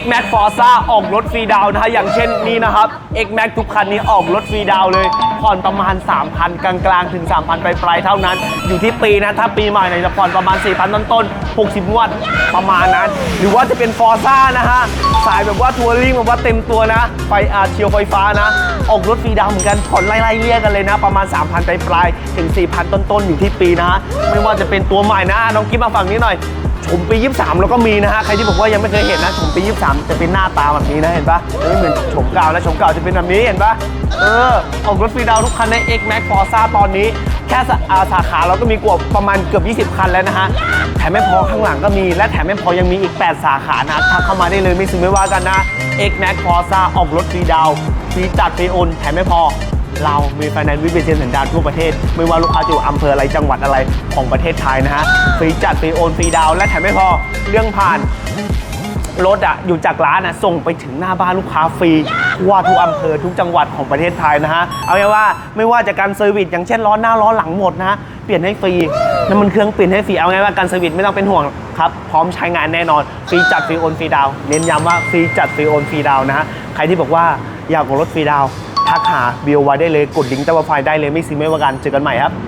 X Max Forza ออกรถฟรีดาวน์นะฮะอย่างเช่นนี้นะครับ X Max ทุกคันนี้ออกรถฟรีดาวน์เลย ผ่อนประมาณ 3,000 กลางๆ ถึง 3,000ปลายๆเท่านั้น อยู่ที่ปีนะ ถ้าปีใหม่เนี่ยจะผ่อนประมาณ 4,000 ต้นๆ60งวดประมาณนั้น หรือว่าจะเป็น Forza นะฮะ สายแบบว่าทัวริงแบบว่าเต็มตัวนะ ไฟอาเชียวไฟฟ้านะ ออกรถฟรีดาวน์เหมือนกัน ผ่อนไล่ๆเลี่ยกกันเลยนะ ประมาณ 3,000ปลายๆถึง 4,000 ต้นๆ อยู่ที่ปีนะฮะ ไม่ว่าจะเป็นตัวใหม่นะน้องกิ๊บมาฝั่งนี้หน่อย ชมปี 23 แล้วก็มีนะฮะ ใครที่บอกว่ายังไม่เคยเห็นนะชมปี 23 จะเป็นหน้าตาแบบนี้นะเห็นปะจะไม่เหมือนชมเก่านะชมเก่าจะเป็นแบบนี้เห็นปะเออออกรถฟรีดาวทุกคันใน X Max Forza ตอนนี้ แค่สาสาขาเราก็มีกว่าประมาณเกือบ 20 คันแล้วนะฮะ แถมไม่พอข้างหลังก็มี และแถมไม่พอยังมีอีก 8 สาขานะทักเข้ามาได้เลยไม่ซื้อไม่ว่ากันนะ X Max Forza ออกรถฟรีดาวฟรีจัดฟรีโอนแถมไม่พอ เรามีไฟแนนซ์วิเป็นเซ็นสัญญาทั่วประเทศ ไม่ว่าลูกค้าจะอยู่อำเภออะไรจังหวัดอะไรของประเทศไทยนะฮะฟรีจัดฟรีโอนฟรีดาวและแถมไม่พอเรื่องผ่านรถอะอยู่จากร้านอะส่งไปถึงหน้าบ้านลูกค้าฟรีทั่วทุกอำเภอทุกจังหวัดของประเทศไทยนะฮะเอาไงว่าไม่ว่าจะการเซอร์วิสอย่างเช่นล้อหน้าล้อหลังหมดนะฮะเปลี่ยนให้ฟรีน้ำมันเครื่องเปลี่ยนให้ฟรีเอาไงว่าการเซอร์วิสไม่ต้องเป็นห่วงครับพร้อมใช้งานแน่นอนฟรีจัดฟรีโอนฟรีดาวเน้นย้ำว่าฟรีจัดฟรีโอนฟรีดาวนะฮะใครที่บอกว่าอยากกดรถฟรีดาว ทักหาบิวไว้ได้เลยกดลิงก์ใต้โปรไฟได้เลยไม่ซีไม่ว่ากันเจอกันใหม่ครับ